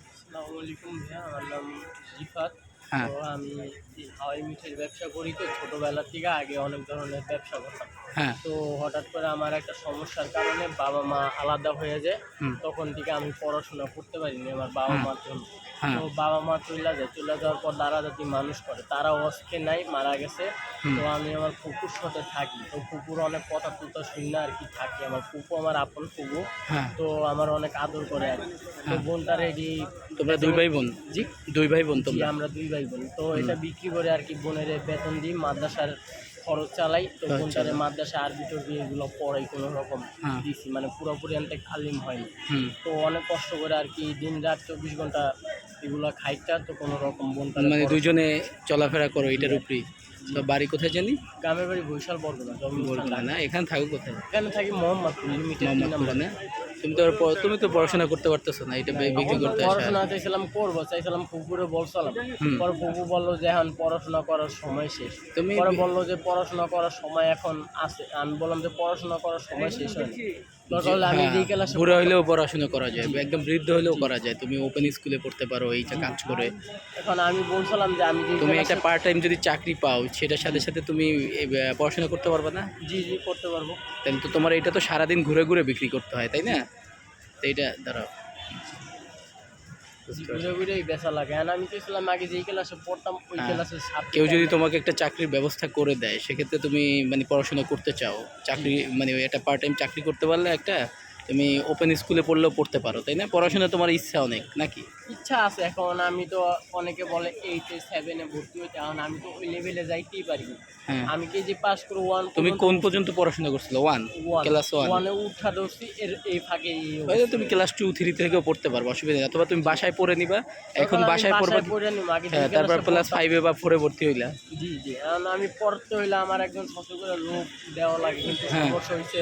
আসসালামু আলাইকুম ভাইয়া আমার নাম রিফাত হ্যাঁ। তো আমি হাওয়াই মিঠের ব্যবসা করি তো ছোটোবেলা থেকে আগে অনেক ধরনের ব্যবসা করতাম। তো হঠাৎ করে আমার একটা সমস্যার কারণে বাবা মা আলাদা হয়ে যায়। তখন থেকে আমি পড়াশোনা করতে পারিনি আমার বাবা হ্যাঁ। মার জন্য। হ্যাঁ। তো বাবা মা চলে যায় চলে যাওয়ার পর দাদা দাদি মানুষ করে। তারাও আজকে নাই মারা গেছে। তো আমি আমার কুকুর সাথে থাকি। তো কুকুর অনেক কথা তুতা শুনে আর কি থাকি। আমার কুকু আমার আপন কুকু হ্যাঁ। তো আমার অনেক আদর করে আর। তো হ্যাঁ। বোনটার এটি তোমরা দুই ভাই বোন? জি। দুই ভাই বোন তোমরা? আমরা দুই ভাই বোন। তো এটা বিক্রি করে আর কি বোনের বেতন দিই মাদ্রাসার খরচ চালাই তো আচ্ছা। বোনটারে মাদ্রাসা আরবি টরবি এগুলো পড়াই কোনো রকম হ্যাঁ। দিছি মানে পুরোপুরি আনতে আলিম হয়নি। তো অনেক কষ্ট করে আর কি দিন রাত চব্বিশ ঘণ্টা এগুলো খাইটা তো কোনো রকম বোনটা মানে দুজনে চলাফেরা করো এটার উপরেই। তো বাড়ি কোথায় জানি? গ্রামের বাড়ি বৈশাল বরগুনা বলব এখানে থাকো কোথায়? এখানে থাকি মোহাম্মদপুর লিমিটেড মোহাম্মদপুরে না? তুমি তো তুমি তো পড়াশোনা করতে পারতেছো না এটা বিক্রি করতে পড়াশোনা চাইছিলাম করব চাইছিলাম পুকুরে বলছিলাম। পরে পুকু বলল যে এখন পড়াশোনা করার সময় শেষ। তুমি পরে বলল যে পড়াশোনা করার সময় এখন আছে। আমি বললাম যে পড়াশোনা করার সময় শেষ হয়নি। দরকার হলে আমি হ্যাঁ, বুড়ো হলেও পড়াশোনা করা যায় একদম বৃদ্ধ হলেও করা যায়। তুমি ওপেন স্কুলে পড়তে পারো এইটা কাজ করে। এখন আমি বলছিলাম যে আমি তুমি একটা পার্ট টাইম যদি চাকরি পাও সেটার সাথে সাথে তুমি পড়াশোনা করতে পারবে না? জি জি করতে পারব। তাহলে তো তোমার এটা তো সারাদিন ঘুরে ঘুরে বিক্রি করতে হয় তাই না? তো এটা দাঁড়াও। কেউ যদি তোমাকে একটা চাকরির ব্যবস্থা করে দেয় সেক্ষেত্রে তুমি মানে পড়াশোনা করতে চাও। চাকরি মানে একটা পার্ট টাইম চাকরি করতে পারলে একটা তুমি ওপেন স্কুলে পড়লেও পড়তে পারো তাই না? পড়াশোনা তোমার ইচ্ছা অনেক নাকি? ইচ্ছা আছে এখন আমি তো অনেকে বলে এইটে সেভেনে ভর্তি হইতে এখন আমি তো ওই লেভেলে যাইতেই পারি হ্যাঁ। আমি কি যে পাস করে ওয়ান তুমি কোন পর্যন্ত পড়াশোনা করছিলে? ওয়ান ক্লাস ওয়ান ওয়ানে উঠা ধরছি এর এই ফাঁকে তুমি ক্লাস টু থ্রি থেকেও পড়তে পারব অসুবিধা নেই। অথবা তুমি বাসায় পড়ে নিবা। এখন বাসায় পড়বা যে হ্যাঁ তারপর ক্লাস ফাইভে বা ফোরে ভর্তি হইলা। জি জি এখন আমি পড়তে হইলে আমার একজন করে লোক দেওয়া লাগে কিন্তু। সমস্যা হচ্ছে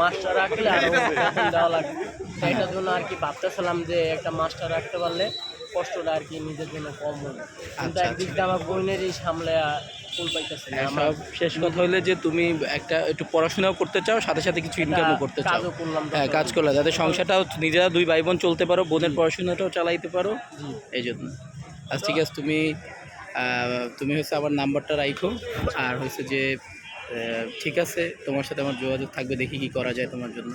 মাস্টার রাখলে আরও দেওয়া লাগে। এটার জন্য আর কি ভাবতেছিলাম যে একটা মাস্টার রাখতে পারলে কষ্টটা আর কি নিজের জন্য কম হবে। কিন্তু আচ্ছা, একদিক দিয়ে আমার বোনেরই সামলে ফুল পাইতেছে না হ্যাঁ, আমার। শেষ কথা হলে যে তুমি একটা একটু পড়াশোনাও করতে চাও সাথে সাথে কিছু ইনকামও করতে চাও। কাজও করলাম হ্যাঁ কাজ করলে যাতে সংসারটাও নিজেরা দুই ভাই বোন চলতে পারো বোনের পড়াশোনাটাও চালাইতে পারো। এই জন্য। আচ্ছা ঠিক আছে তুমি আহ, তুমি হচ্ছে আমার নাম্বারটা রাখো আর হচ্ছে যে ঠিক আছে তোমার সাথে আমার যোগাযোগ থাকবে দেখি কি করা যায় তোমার জন্য।